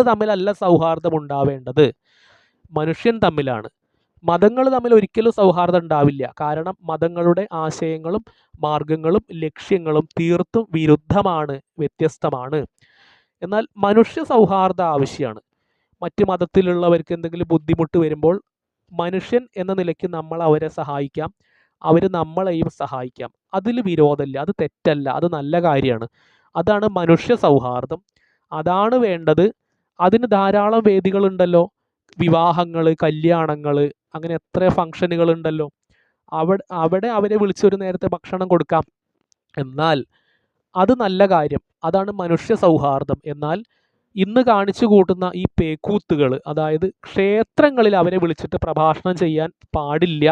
തമ്മിലല്ല സൗഹാർദ്ദം ഉണ്ടാവേണ്ടത് മനുഷ്യൻ തമ്മിലാണ്. മതങ്ങൾ തമ്മിൽ ഒരിക്കലും സൗഹാർദ്ദം ഉണ്ടാവില്ല. കാരണം മതങ്ങളുടെ ആശയങ്ങളും മാർഗങ്ങളും ലക്ഷ്യങ്ങളും തീർത്തും വിരുദ്ധമാണ് വ്യത്യസ്തമാണ്. എന്നാൽ മനുഷ്യ സൗഹാർദ്ദം ആവശ്യമാണ്. മറ്റ് മതത്തിലുള്ളവർക്ക് എന്തെങ്കിലും ബുദ്ധിമുട്ട് വരുമ്പോൾ മനുഷ്യൻ എന്ന നിലയ്ക്ക് നമ്മൾ അവരെ സഹായിക്കാം. അവർ നമ്മളെയും സഹായിക്കാം. അതിൽ വിരോധമില്ല. അത് തെറ്റല്ല. അത് നല്ല കാര്യമാണ്. അതാണ് മനുഷ്യ സൗഹാർദ്ദം. അതാണ് വേണ്ടത് അതിന് ധാരാളം വേദികളുണ്ടല്ലോ. വിവാഹങ്ങൾ കല്യാണങ്ങൾ അങ്ങനെ എത്ര ഫംഗ്ഷനുകൾ ഉണ്ടല്ലോ അവിടെ അവിടെ അവരെ വിളിച്ചൊരു നേരത്തെ ഭക്ഷണം കൊടുക്കാം. എന്നാൽ അത് നല്ല കാര്യം. അതാണ് മനുഷ്യ സൗഹാർദ്ദം. എന്നാൽ ഇന്ന് കാണിച്ചു കൂട്ടുന്ന ഈ പേക്കൂത്തുകൾ അതായത് ക്ഷേത്രങ്ങളിൽ അവരെ വിളിച്ചിട്ട് പ്രഭാഷണം ചെയ്യാൻ പാടില്ല.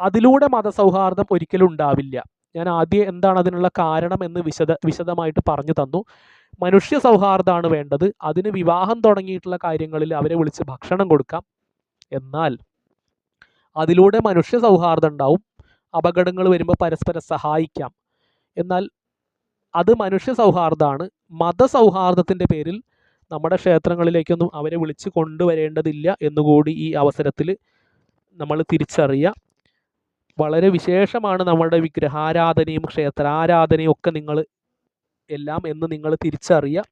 അതിലൂടെ മതസൗഹാർദ്ദം ഒരിക്കലും ഉണ്ടാവില്ല. ഞാൻ ആദ്യം എന്താണ് അതിനുള്ള കാരണം എന്ന് വിശദ വിശദമായിട്ട് പറഞ്ഞു തന്നു. മനുഷ്യ സൗഹാർദ്ദമാണ് വേണ്ടത്. അതിന് വിവാഹം തുടങ്ങിയിട്ടുള്ള കാര്യങ്ങളിൽ അവരെ വിളിച്ച് ഭക്ഷണം കൊടുക്കാം. എന്നാൽ അതിലൂടെ മനുഷ്യ സൗഹാർദ്ദം ഉണ്ടാവും. അപകടങ്ങൾ വരുമ്പോൾ പരസ്പരം സഹായിക്കാം. എന്നാൽ അത് മനുഷ്യ സൗഹാർദ്ദമാണ് മതസൗഹാർദ്ദത്തിന്റെ പേരിൽ നമ്മുടെ ക്ഷേത്രങ്ങളിലേക്കൊന്നും അവരെ വിളിച്ച് കൊണ്ടുവരേണ്ടതില്ല എന്നുകൂടി ഈ അവസരത്തിൽ നമ്മൾ തിരിച്ചറിയുക. വളരെ വിശേഷമാണ് നമ്മളുടെ വിഗ്രഹാരാധനയും ക്ഷേത്രാരാധനയും ഒക്കെ നിങ്ങൾ എല്ലാം എന്ന് നിങ്ങൾ തിരിച്ചറിയുക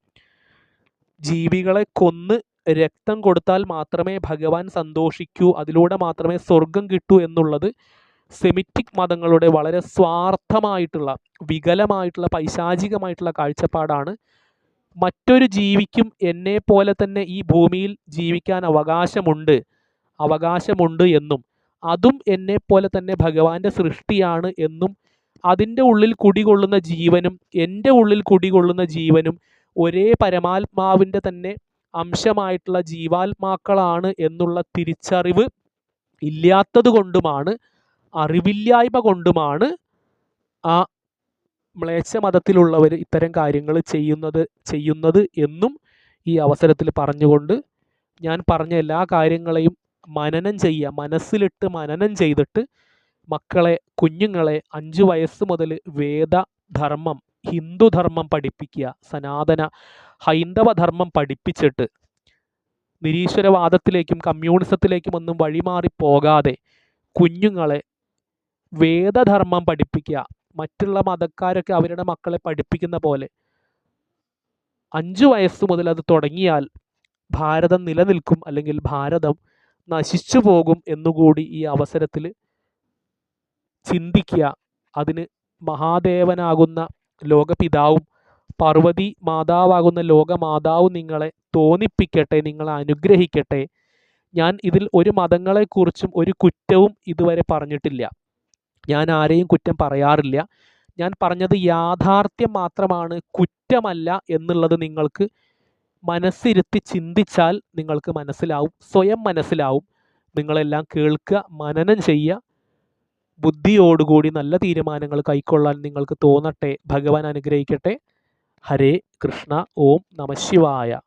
ജീവികളെ കൊന്ന് രക്തം കൊടുത്താൽ മാത്രമേ ഭഗവാൻ സന്തോഷിക്കൂ അതിലൂടെ മാത്രമേ സ്വർഗം കിട്ടൂ എന്നുള്ളത് സെമിറ്റിക് മതങ്ങളുടെ വളരെ സ്വാർത്ഥമായിട്ടുള്ള വികലമായിട്ടുള്ള പൈശാചികമായിട്ടുള്ള കാഴ്ചപ്പാടാണ്. മറ്റൊരു ജീവിക്കും എന്നെ പോലെ തന്നെ ഈ ഭൂമിയിൽ ജീവിക്കാൻ അവകാശമുണ്ട് അവകാശമുണ്ട് എന്നും. അതും എന്നെ പോലെ തന്നെ ഭഗവാന്റെ സൃഷ്ടിയാണ് എന്നും അതിന്റെ ഉള്ളിൽ കുടികൊള്ളുന്ന ജീവനും എന്റെ ഉള്ളിൽ കുടികൊള്ളുന്ന ജീവനും ഒരേ പരമാത്മാവിന്റെ തന്നെ അംശമായിട്ടുള്ള ജീവാത്മാക്കളാണ് എന്നുള്ള തിരിച്ചറിവ് ഇല്ലാത്തത് കൊണ്ടുമാണ് അറിവില്ലായ്മ കൊണ്ടുമാണ് ആ മ്ലേച്ഛ മതത്തിലുള്ളവർ ഇത്തരം കാര്യങ്ങൾ ചെയ്യുന്നത് ചെയ്യുന്നത് എന്നും ഈ അവസരത്തിൽ പറഞ്ഞുകൊണ്ട് ഞാൻ പറഞ്ഞ എല്ലാ കാര്യങ്ങളെയും മനനം ചെയ്യുക മനസ്സിലിട്ട് മനനം ചെയ്തിട്ട് മക്കളെ കുഞ്ഞുങ്ങളെ അഞ്ചു വയസ്സ് മുതൽ വേദധർമ്മം ഹിന്ദുധർമ്മം പഠിപ്പിക്കുക സനാതന ഹൈന്ദവ ധർമ്മം പഠിപ്പിച്ചിട്ട് നിരീശ്വരവാദത്തിലേക്കും കമ്മ്യൂണിസത്തിലേക്കും ഒന്നും വഴിമാറി പോകാതെ കുഞ്ഞുങ്ങളെ വേദധർമ്മം പഠിപ്പിക്കുക മറ്റുള്ള മതക്കാരൊക്കെ അവരുടെ മക്കളെ പഠിപ്പിക്കുന്ന പോലെ അഞ്ചു വയസ്സ് മുതൽ അത് തുടങ്ങിയാൽ ഭാരതം നിലനിൽക്കും അല്ലെങ്കിൽ ഭാരതം നശിച്ചു പോകും എന്നുകൂടി ഈ അവസരത്തിൽ ചിന്തിക്കുക. അതിന് മഹാദേവനാകുന്ന ലോകപിതാവും പാർവതി മാതാവാകുന്ന ലോകമാതാവും നിങ്ങളെ തോന്നിപ്പിക്കട്ടെ നിങ്ങളെ അനുഗ്രഹിക്കട്ടെ. ഞാൻ ഇതിൽ ഒരു മതങ്ങളെക്കുറിച്ചും ഒരു കുറ്റവും ഇതുവരെ പറഞ്ഞിട്ടില്ല. ഞാൻ ആരെയും കുറ്റം പറയാറില്ല. ഞാൻ പറഞ്ഞത് യാഥാർത്ഥ്യം മാത്രമാണ് കുറ്റമല്ല എന്നുള്ളത് നിങ്ങൾക്ക് മനസ്സിരുത്തി ചിന്തിച്ചാൽ നിങ്ങൾക്ക് മനസ്സിലാവും സ്വയം മനസ്സിലാവും. നിങ്ങളെല്ലാം കേൾക്കുക മനനം ചെയ്യുക. ബുദ്ധിയോടുകൂടി നല്ല തീരുമാനങ്ങൾ കൈക്കൊള്ളാൻ നിങ്ങൾക്ക് തോന്നട്ടെ ഭഗവാൻ അനുഗ്രഹിക്കട്ടെ. ഹരേ കൃഷ്ണ ഓം നമ ശിവായ.